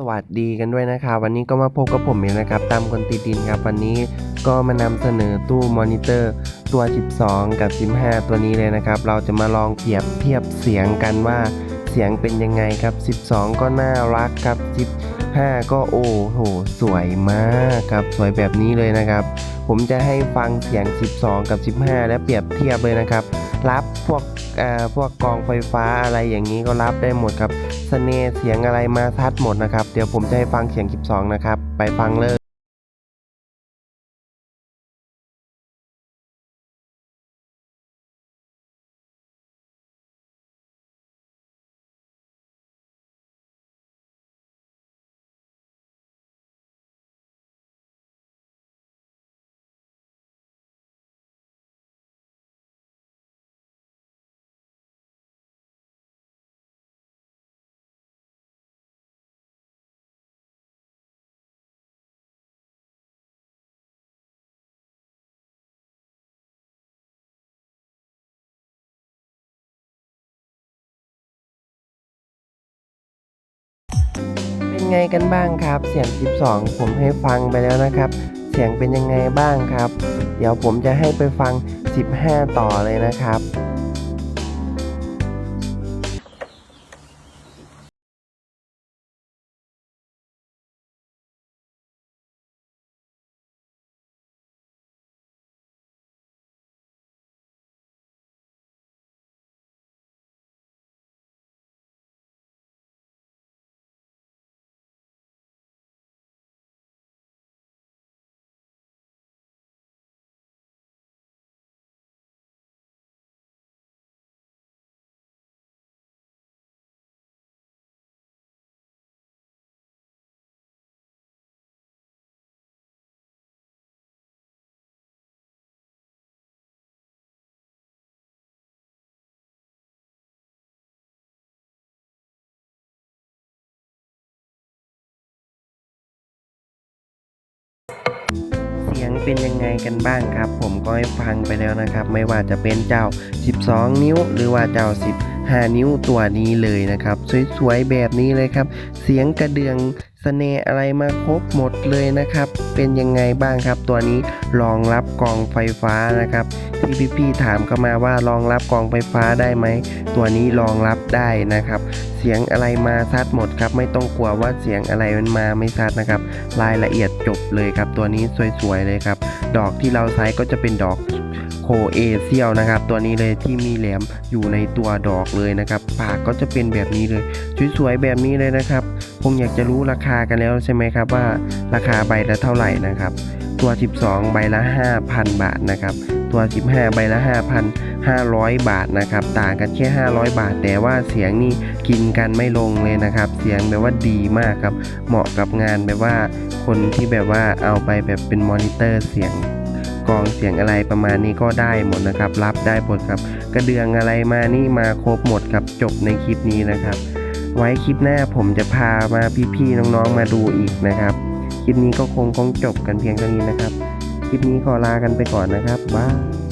สวัสดีกันด้วยนะครับวันนี้ก็มาพบกับผมเองนะครับ ตามคนติดดินครับ วันนี้ก็มานำเสนอตู้มอนิเตอร์ตัว 12 กับ 15 ตัวนี้เลยนะครับ เราจะมาลองเปรียบเทียบเสียงกันว่าเสียงเป็นยังไงครับ 12 ก็น่ารักครับ 15 ก็โอ้โห สวยมากครับ สวยแบบนี้เลยนะครับ ผมจะให้ฟังเสียง 12 กับ 15 และเปรียบเทียบเลยนะครับ รับพวกอ่าพวกกองไฟฟ้าอะไรอย่างนี้ก็รับได้หมดครับ เสน่ห์เสียงอะไรมาทัดหมดนะครับ เดี๋ยวผมจะให้ฟังเสียงคลิป2นะครับ ไปฟังเลย ไงกันบ้างครับ เสียง12ผมให้ฟังไปแล้วนะครับ เสียงเป็นยังไงบ้างครับ เดี๋ยวผมจะให้ไปฟัง 15 ต่อเลยนะครับ งเป็นยังไงกันบ้างครับ ผมก็ให้ฟังไปแล้วนะครับ ไม่ว่าจะเป็นเจ้า 12 นิ้ว หรือว่าเจ้า 10 5 นิ้วตัวนี้เลยนะครับ สวยๆแบบนี้เลยครับ เสียงกระเดืองเสน่ห์อะไรมาครบหมดเลยนะครับ เป็นยังไงบ้างครับ ตัวนี้รองรับกองไฟฟ้านะครับที่พี่ๆถามเข้ามาว่ารองรับกองไฟฟ้าได้ไหมตัวนี้รองรับได้นะครับ เสียงอะไรมาซัดหมดครับ ไม่ต้องกลัวว่าเสียงอะไรมันมาไม่ซัดนะครับ รายละเอียดจบเลยครับ ตัวนี้สวยๆเลยครับ ดอกที่เราใช้ก็จะเป็นดอก โคเอเซียลนะครับ ตัวนี้เลยที่มีแหลมอยู่ในตัวดอกเลยนะครับ ปากก็จะเป็นแบบนี้เลยสวยๆแบบนี้เลยนะครับคงอยากจะรู้ราคากันแล้วใช่ไหมครับว่าราคาใบละเท่าไหร่นะครับ ตัว 12 ใบละ 5,000 บาทนะครับ ตัว 15 ใบละ 5,500 บาทนะครับ ต่างกันแค่ 500 บาท แต่ว่าเสียงนี่กินกันไม่ลงเลยนะครับ เสียงแบบว่าดีมากครับ เหมาะกับงานแบบว่าคนที่แบบว่าเอาไปแบบเป็นมอนิเตอร์เสียง กองเสียงอะไรประมาณนี้ก็ได้หมดนะครับ รับได้หมดครับ กระเดืองอะไรมานี่มาครบหมดครับ จบในคลิปนี้นะครับ ไว้คลิปหน้าผมจะพามาพี่ๆน้องๆมาดูอีกนะครับ คลิปนี้ก็คงคงจบกันเพียงเท่านี้นะครับ คลิปนี้ขอลากันไปก่อนนะครับบ๊าย